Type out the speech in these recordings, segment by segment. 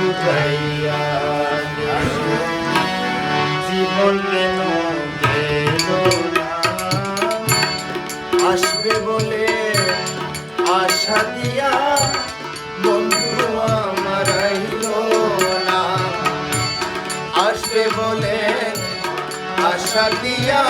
শুধাইয়া জীবন আসবে বলে আশা দিয়া বন্ধু আমার। না আসবে বলে আশা দিয়া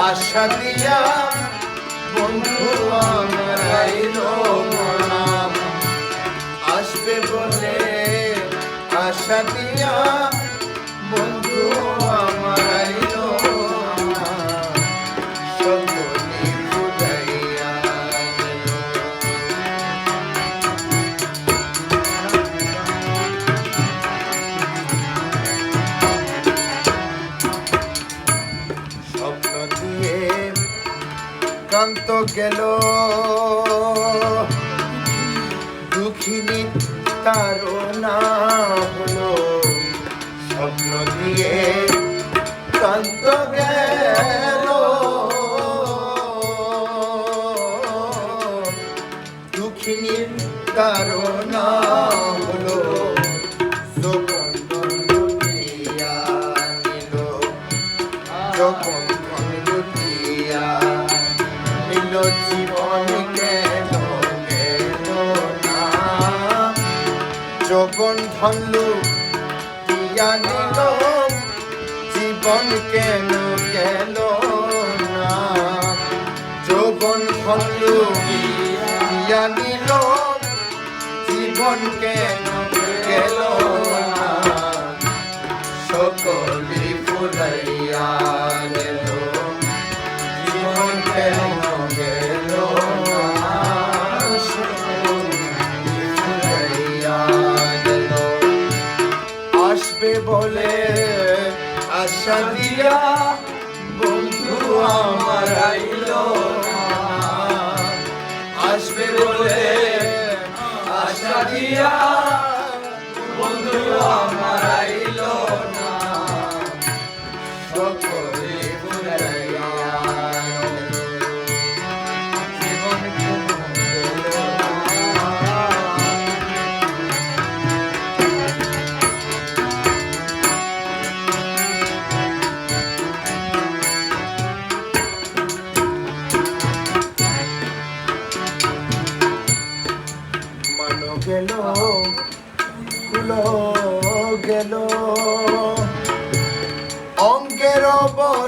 আশা দিয়া বন্ধু আসবে বলে আশা দিয়া গেল। দুঃখিনী তার নাম হলো স্বপ্ন দিয়ে জীবন কেন গেল না? যৌবন ফলু ইয়া নিল। জীবন কেন গেল সকলে ফুরাইয়া গেল জীবন কেন আশা দিয়া বন্ধু আমার আইল আসবে বলে আশা দিয়া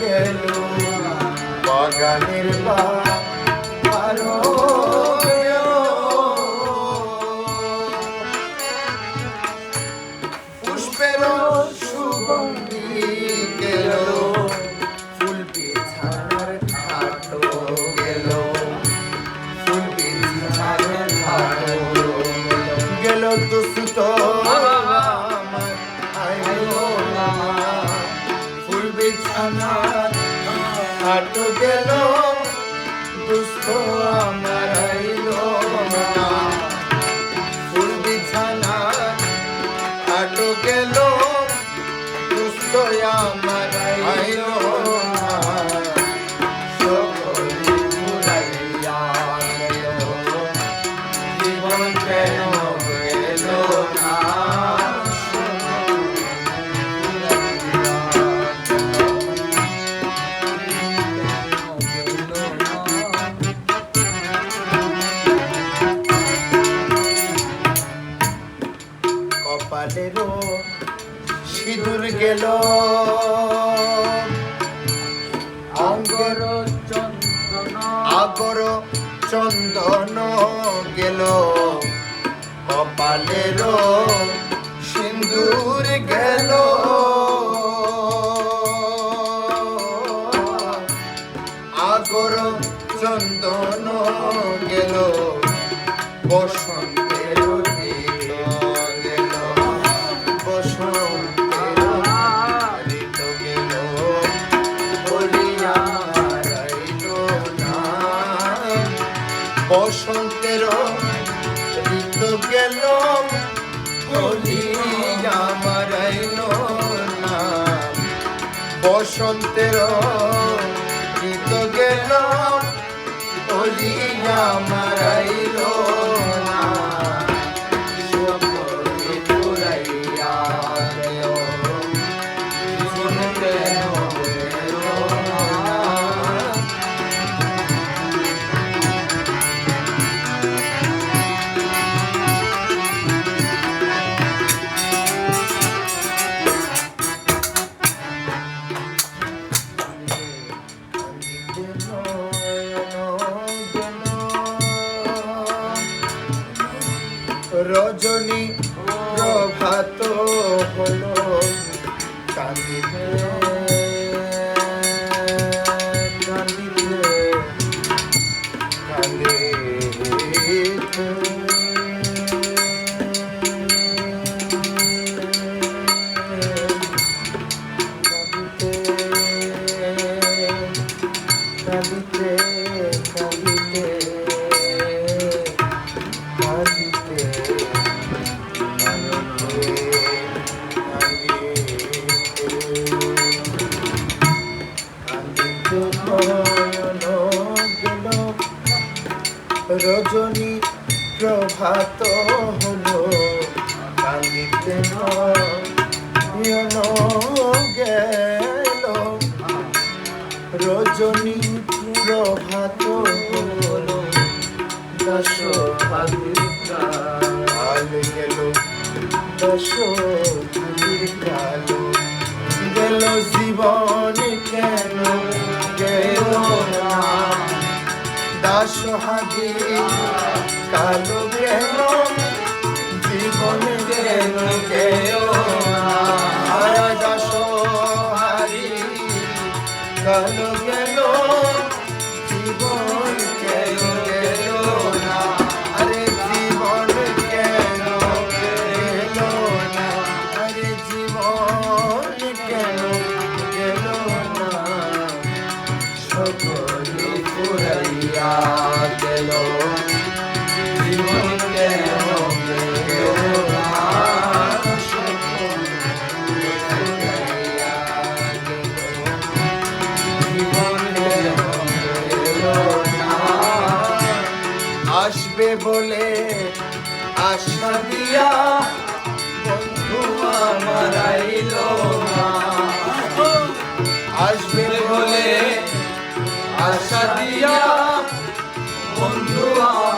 গেল। বাগানের বাহার গেল দুস্থ আমার অঙ্গর আগর চন্দন গেল। কপালেরও সিন্দুর গেল। আগর চন্দন গেল। বসন্তের বসন্তের ঋত গেল না মারাইল রজনী প্রভাত হল। কান্দিতে প্রভাত হলো, কান্দিতে গেল। রজনী প্রভাত হলো দশ কাল গেল দশ কাল গেল জীবন কেন? গেল না। দাস হাজি কালো গেল জীবন গেল দাস হারি কালো বলে আশা দিয়া বন্ধু আমার আইল আসবে বলে আশা দিয়া বন্ধু আমার